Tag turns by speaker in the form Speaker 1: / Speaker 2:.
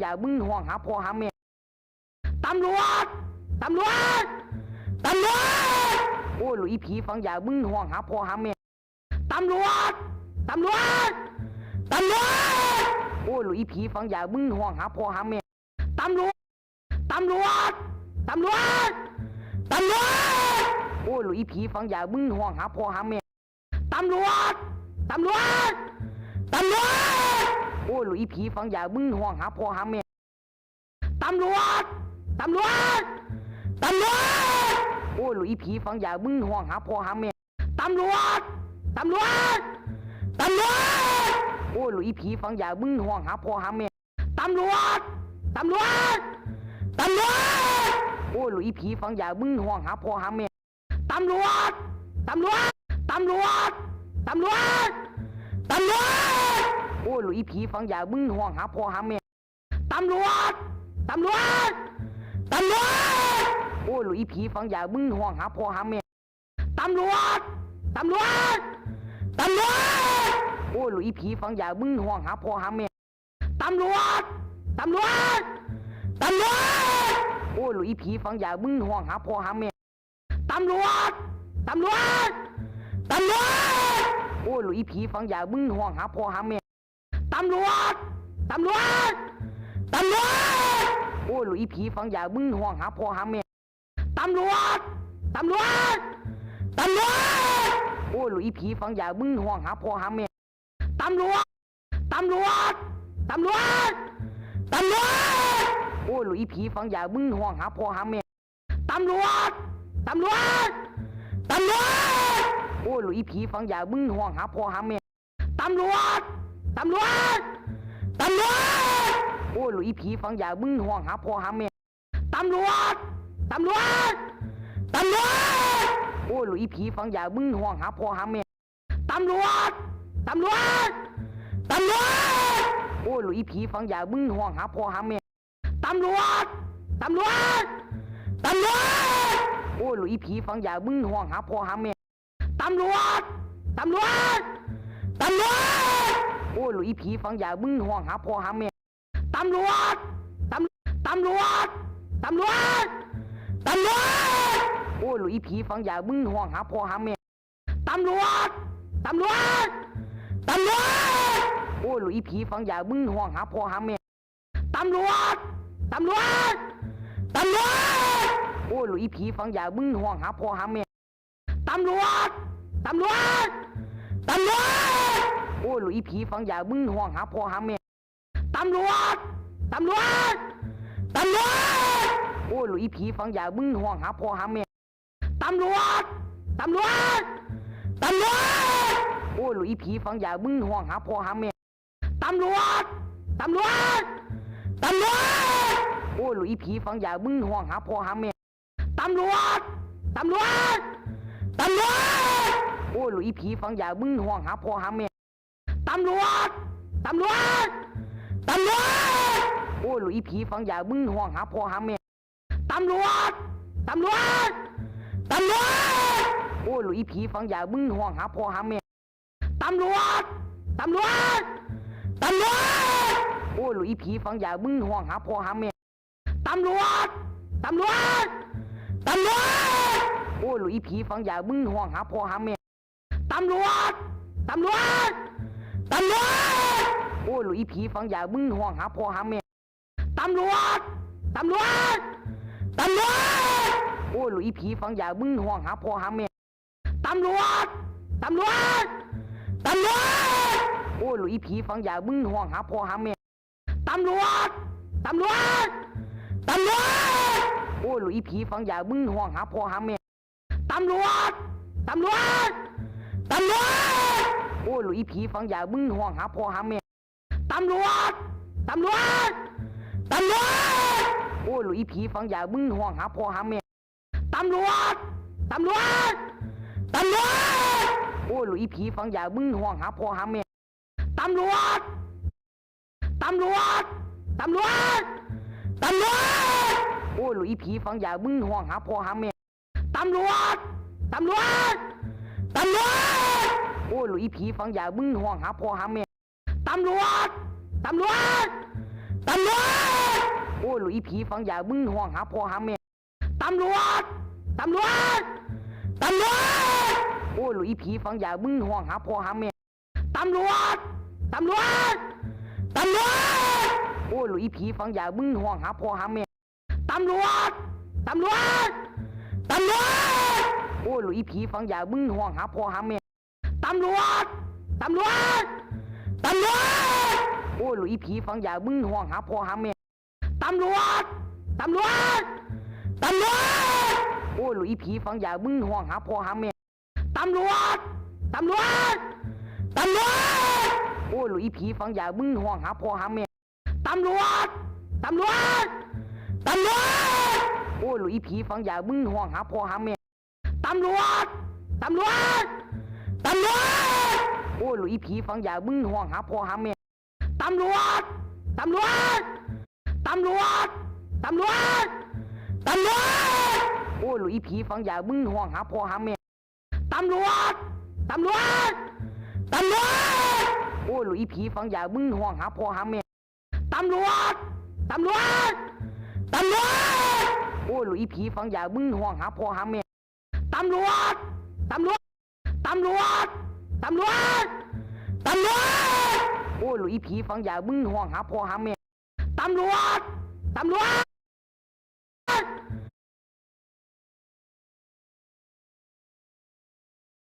Speaker 1: อย่ามึงห่วงหาพ่อหาแม่ตำรวจตำรวจตำรวจโอ้ยหลุยผีฟังอย่ามึงห่วงหาพ่อหาแม่ตำรวจตำรวจตำรวจโอ้ยหลุยผีฟังอย่ามึงห่วงหาพ่อหาแม่ตำรวจตำรวจตำรวจตำรวจโอ้ยหลุยผีฟังอย่ามึงห่วงหาพ่อหาแม่ตำรวจตำรวจตำรวจ โอ้ยหลุยผีฟังอย่ามึงห่วงหาพ่อหาแม่ตำรวจตำรวจตำรวจโอ้ยหลุยผีฟังอย่ามึงห่วงหาพ่อหาแม่ตำรวจตำรวจตำรวจโอ้ยหลุยผีฟังอย่ามึงห่วงหาพ่อหาแม่ตำรวจตำรวจตำรวจโอ้ยหลุยผีฟังอย่ามึงห่วงหาพ่อหาแม่ตำรวจตำรวจตำรวจตำรวจตำรวจ โอ้ยหลุยผีฟังอย่ามึงห่วงหาพ่อหาแม่ตำรวจตำรวจตำรวจโอ้ยหลุยผีฟังอย่ามึงห่วงหาพ่อหาแม่ตำรวจตำรวจตำรวจโอ้ยหลุยผีฟังอย่ามึงห่วงหาพ่อหาแม่ตำรวจตำรวจตำรวจโอ้ยหลุยผีฟังอย่ามึงห่วงหาพ่อหาแม่ตำรวจตำรวจตำรวจโอ้ยหลุยผีฟังอย่ามึงห่วงหาพ่อหาแม่ ตำรวจ ตำรวจ ตำรวจ โอ้ยหลุยผีฟังอย่ามึงห่วงหาพ่อหาแม่ตำรวจ ตำรวจ ตำรวจ โอ้ยหลุยผีฟังอย่ามึงห่วงหาพ่อหาแม่ตำรวจ ตำรวจ ตำรวจ ตำรวจ โอ้ยหลุยผีฟังอย่ามึงห่วงหาพ่อหาแม่ตำรวจ ตำรวจ ตำรวจ โอ้ยหลุยผีฟังอย่ามึงห่วงหาพ่อหาแม่ตำรวจ ตำรวจ ตำรวจ โอ้ยหลุยผีฟังอย่ามึงห่วงหาพ่อหาแม่ ตำรวจ ตำรวจ ตำรวจ โอ้ยหลุยผีฟังอย่ามึงห่วงหาพ่อหาแม่ ตำรวจ ตำรวจ ตำรวจ โอ้ยหลุยผีฟังอย่ามึงห่วงหาพ่อหาแม่ ตำรวจ ตำรวจ ตำรวจ โอ้ยหลุยผีฟังอย่ามึงห่วงหาพ่อหาแม่ ตำรวจ ตำรวจ ตำรวจ โอ้ยหลุยผีฟังอย่ามึงห่วงหาพ่อหาแม่ตำรวจตำตำรวจตำรวจตำรวจโอ้ยหลุยผีฟังอย่ามึงห่วงหาพ่อหาแม่ตำรวจตำรวจตำรวจโอ้ยหลุยผีฟังอย่ามึงห่วงหาพ่อหาแม่ตำรวจตำรวจตำรวจโอ้ยหลุยผีฟังอย่ามึงห่วงหาพ่อหาแม่ตำรวจตำรวจตำรวจ หลุยผีฟังอย่ามึงห่วงหาพ่อหาแม่ตำรวจตำรวจตำรวจโอ้ยหลุยผีฟังอย่ามึงห่วงหาพ่อหาแม่ตำรวจตำรวจตำรวจโอ้ยหลุยผีฟังอย่ามึงห่วงหาพ่อหาแม่ตำรวจตำรวจตำรวจโอ้ยหลุยผีฟังอย่ามึงห่วงหาพ่อหาแม่ตำรวจตำรวจตำรวจโอ้ยหลุยผีฟังอย่ามึงห่วงหาพ่อหาแม่ำรวจ ตำรวจ ตำรวจ โอ้ยหลุยผีฟังอย่ามึงห่วงหาพ่อหาแม่ ตำรวจ ตำรวจ ตำรวจ โอ้ยหลุยผีฟังอย่ามึงห่วงหาพ่อหาแม่ ตำรวจ ตำรวจ ตำรวจ โอ้ยหลุยผีฟังอย่ามึงห่วงหาพ่อหาแม่ ตำรวจ ตำรวจ ตำรวจ โอ้ยหลุยผีฟังอย่ามึงห่วงหาพ่อหาแม่ ตำรวจ ตำรวจ ตำรวจ โอ้ยหลุยผีฟังอย่ามึงห่วงหาพ่อหาแม่ ตำรวจ ตำรวจ ตำรวจ โอ้ยหลุยผีฟังอย่ามึงห่วงหาพ่อหาแม่ ตำรวจ ตำรวจ ตำรวจ โอ้ยหลุยผีฟังอย่ามึงห่วงหาพ่อหาแม่ ตำรวจ ตำรวจ ตำรวจ โอ้ยหลุยผีฟังอย่ามึงห่วงหาพ่อหาแม่ ตำรวจ ตำรวจ ตำรวจโอ้ย หลุยผีฟังอย่ามึงห่วงหาพ่อหาแม่ตำรวจตำรวจตำรวจโอ้ยหลุยผีฟังอย่ามึงห่วงหาพ่อหาแม่ตำรวจตำรวจตำรวจโอ้ยหลุยผีฟังอย่ามึงห่วงหาพ่อหาแม่ตำรวจตำรวจตำรวจตำรวจโอ้ยหลุยผีฟังอย่ามึงห่วงหาพ่อหาแม่ตำรวจตำรวจตำรวจ โอ้ยหลุยผีฟังอย่ามึงห่วงหาพ่อหาแม่ตำรวจตำรวจตำรวจหลุยผีฟังยามึงห้องหาพ่อหาแม่ตำรวจตำรวจตำรวจโอ้หลุยผีฟังยามึงห้องหาพ่อหาแม่ตำรวจตำรวจตำรวจโอ้หลุยผีฟังยามึงห้องหาพ่อหาแม่ตำรวจตำรวจตำรวจโอ้หลุยผีฟังยามึงห้องหาพ่อหาแม่ ตำรวจ ตำรวจ ตำรวจ โอ้หลุยผีฟังอย่ามึงห้องหาพ่อหาแม่ตำรวจ ตำรวจ ตำรวจ โอ้หลุยผีฟังอย่ามึงห้องหาพ่อหาแม่ตำรวจ ตำรวจ ตำรวจ โอ้หลุยผีฟังอย่ามึงห้องหาพ่อหาแม่ตำรวจ ตำรวจ ตำรวจ โอ้หลุยผีฟังอย่ามึงห้องหาพ่อหาแม่ตำรวจ ตำรวจ ตำรวจ โอ้หลุยผีฟังยามึงห้องหาพ่อหาแม่ตำรวจ ตำรวจ ตำรวจ ตำรวจ ตำรวจ โอ้หลุยผีฟังยามึงห้องหาพ่อหาแม่ตำรวจ ตำรวจ ตำรวจ โอ้หลุยผีฟังยามึงห้องหาพ่อหาแม่ตำรวจ ตำรวจ ตำรวจ โอ้หลุยผีฟังยามึงห้องหาพ่อหาแม่ตำรวจ ตำรวจ ตำรวจ ตำรวจ ตำรวจ โอ้หลุยผีฟังยามึงห้องหาพ่อหาแม่ ตำรวจ ตำรวจ